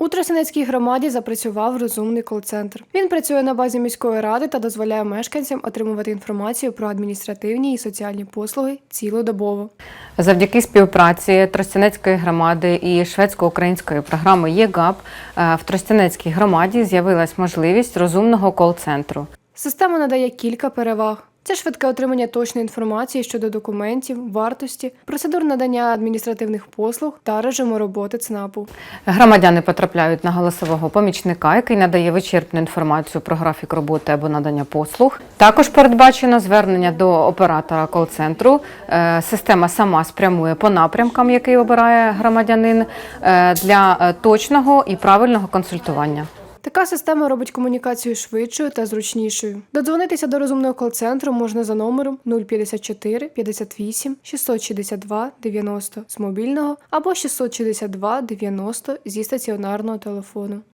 У Тростянецькій громаді запрацював розумний кол-центр. Він працює на базі міської ради та дозволяє мешканцям отримувати інформацію про адміністративні і соціальні послуги цілодобово. Завдяки співпраці Тростянецької громади і шведсько-української програми ЄГАП е, в Тростянецькій громаді з'явилась можливість розумного кол-центру. Система надає кілька переваг. Це швидке отримання точної інформації щодо документів, вартості, процедур надання адміністративних послуг та режиму роботи ЦНАПу. Громадяни потрапляють на голосового помічника, який надає вичерпну інформацію про графік роботи або надання послуг. Також передбачено звернення до оператора кол-центру. Е, Система сама спрямує по напрямкам, який обирає громадянин е, для е, точного і правильного консультування. Така система робить комунікацію швидшою та зручнішою. Додзвонитися до розумного кол-центру можна за номером 054 58 662 90 з мобільного або 662 90 зі стаціонарного телефону.